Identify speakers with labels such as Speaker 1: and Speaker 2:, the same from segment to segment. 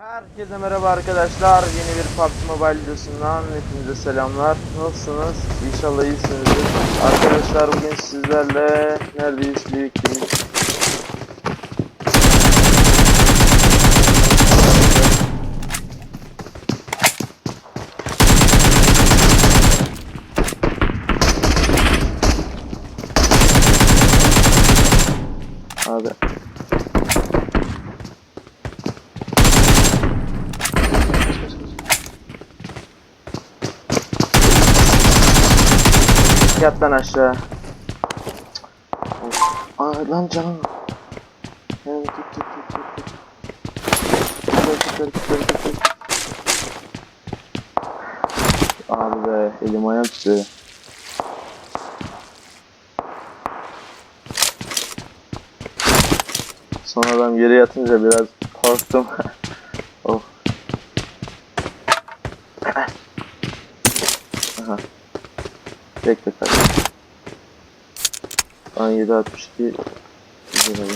Speaker 1: Herkese merhaba arkadaşlar. Yeni bir PUBG Mobile videosundan hepinize selamlar. Nasılsınız? İnşallah iyisinizdir. Arkadaşlar bugün sizlerle neredeyiz? Birlikteyiz. Abi. Yat lan aşağı. Aa lan canım. Evet, tut tut tut tut tut. Abi be elim ayağım titriyor. Sonradan yere yatınca biraz korktum. 97 62 güzel.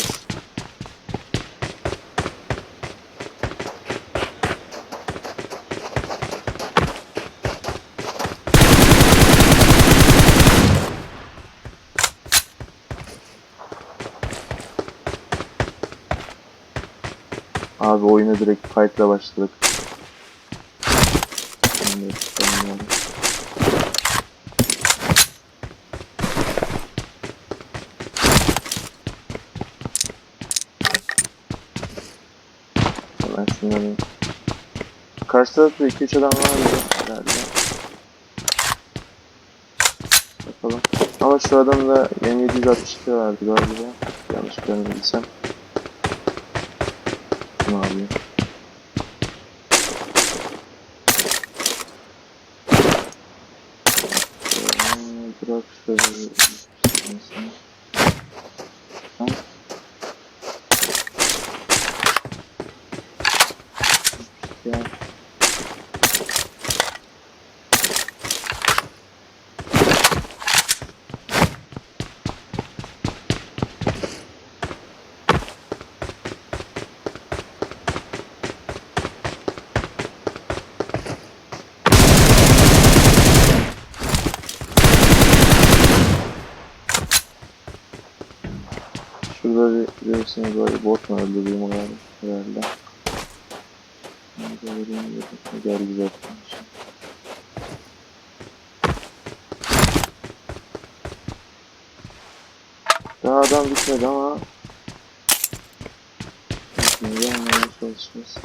Speaker 1: Abi oyuna direkt fight'la başladık. Karşı tarafta 2-3 adam var mı? Herhalde. Bakalım. Ama şu adamda M762 vardı galiba. Yanlış görmediysem. Ne yapayım? Ee, Bırak şöyle. Görürseniz böyle bot mu öldürdüğüm herhalde. Nerede vereyim dedim. Geldi zaten. Daha adam bitmedi ama Şimdi anlamaya çalışacağız.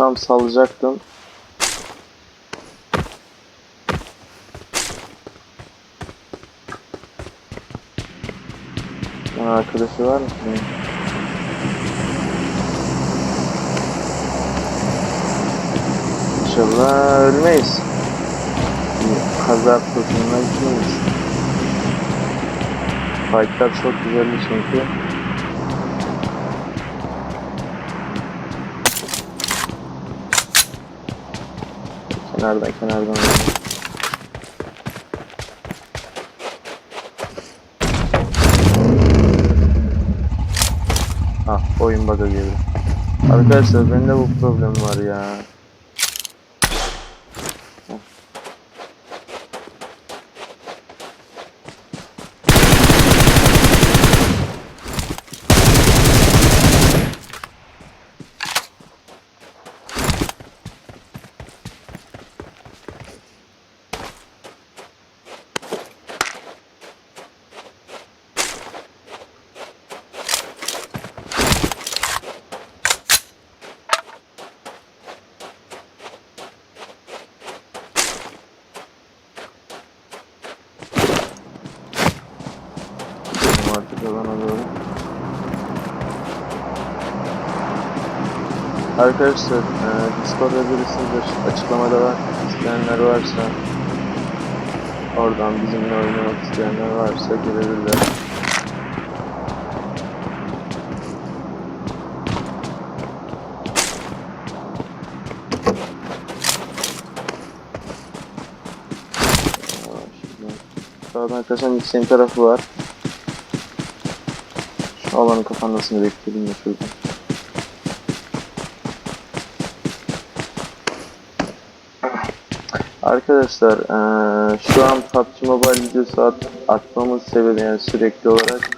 Speaker 1: Tam salacaktım. Aa, arkadaşı var mı? İnşallah ölmeyiz. Kaza kurtuluna gitmeyiz. Fightlar çok güzeldi çünkü. Kenardan kenardan. Ah oyun bug'a girdi. Arkadaşlar bende bu problem var ya. Artık alana doğru. Arkadaşlar e, Discord adresimdir. Açıklamada var. İsteyenler varsa Oradan bizimle oynamak isteyenler varsa gelebilirler. Sağdan kaçan yükseğin tarafı var. Alanın kapanmasını bekleyelim de şuradan. Arkadaşlar eee, şu an PUBG Mobile videosu at, atmamız sebebi yani sürekli olarak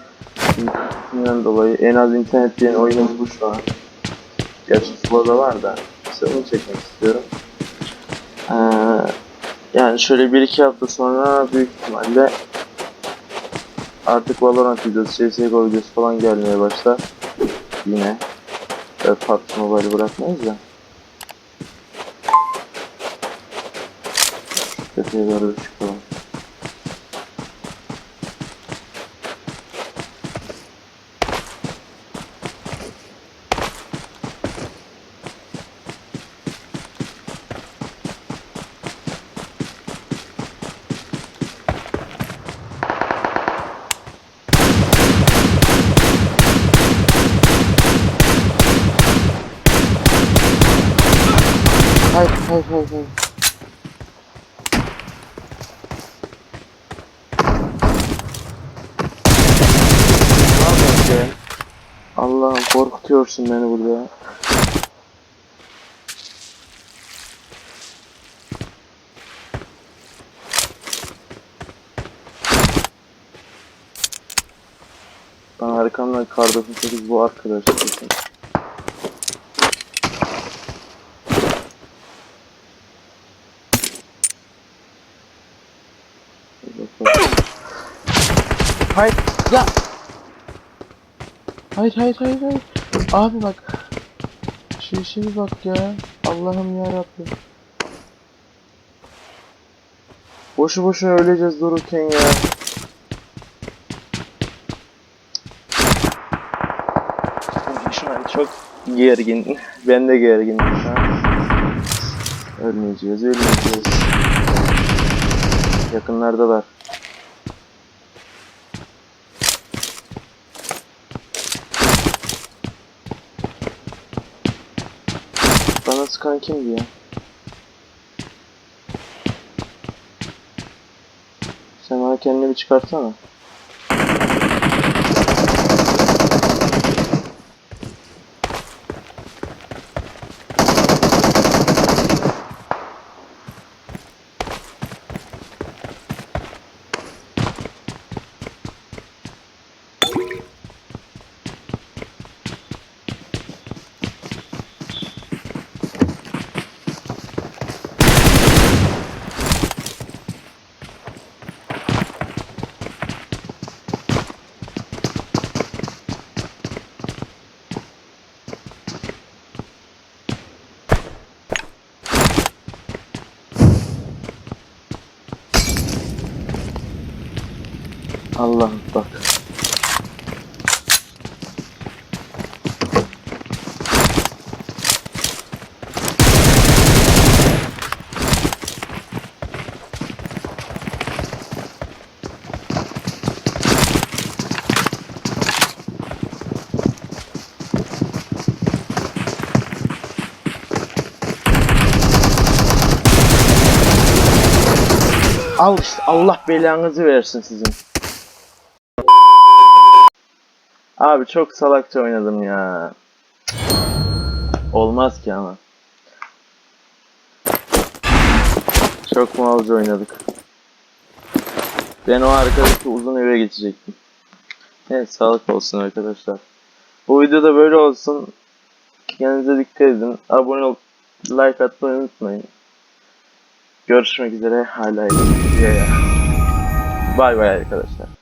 Speaker 1: internetinden dolayı en az internet diyen oyunum bu şu an. Gerçi Sıla'da var da size onu çekmek istiyorum. Eee, yani şöyle bir iki hafta sonra büyük ihtimalle artık Valorant videosu, CSGO videosu falan gelmeye başlar. Yine. Ve PUBG Mobile'i bırakmayız da. Tepeye doğru çıkalım. Ne yapıyorsun be? Allah'ım korkutuyorsun beni burada. Ben arkamdan kar 98 bu arkadaş. kesin. Dur bakalım. Hayır ya. Hayır hayır hayır hayır. Abi bak. Şu işe bir bak ya. Allah'ım ya Rabbim. Boşu boşuna öleceğiz dururken ya. Şu an çok gergin. Ben de gerginim şu an. Ölmeyeceğiz, ölmeyeceğiz. Yakınlardalar. Bana sıkan kimdi ya? Sen bana kendini bir çıkartsana. Allah'ım bak. Al işte Allah belanızı versin sizin. Abi çok salakça oynadım ya. Olmaz ki ama. Çok malca oynadık. Ben o arkadaki uzun eve geçecektim. Evet sağlık olsun arkadaşlar. Bu videoda böyle olsun. Kendinize dikkat edin. Abone ol, like atmayı unutmayın. Görüşmek üzere. Hala iyi. Bay bay arkadaşlar.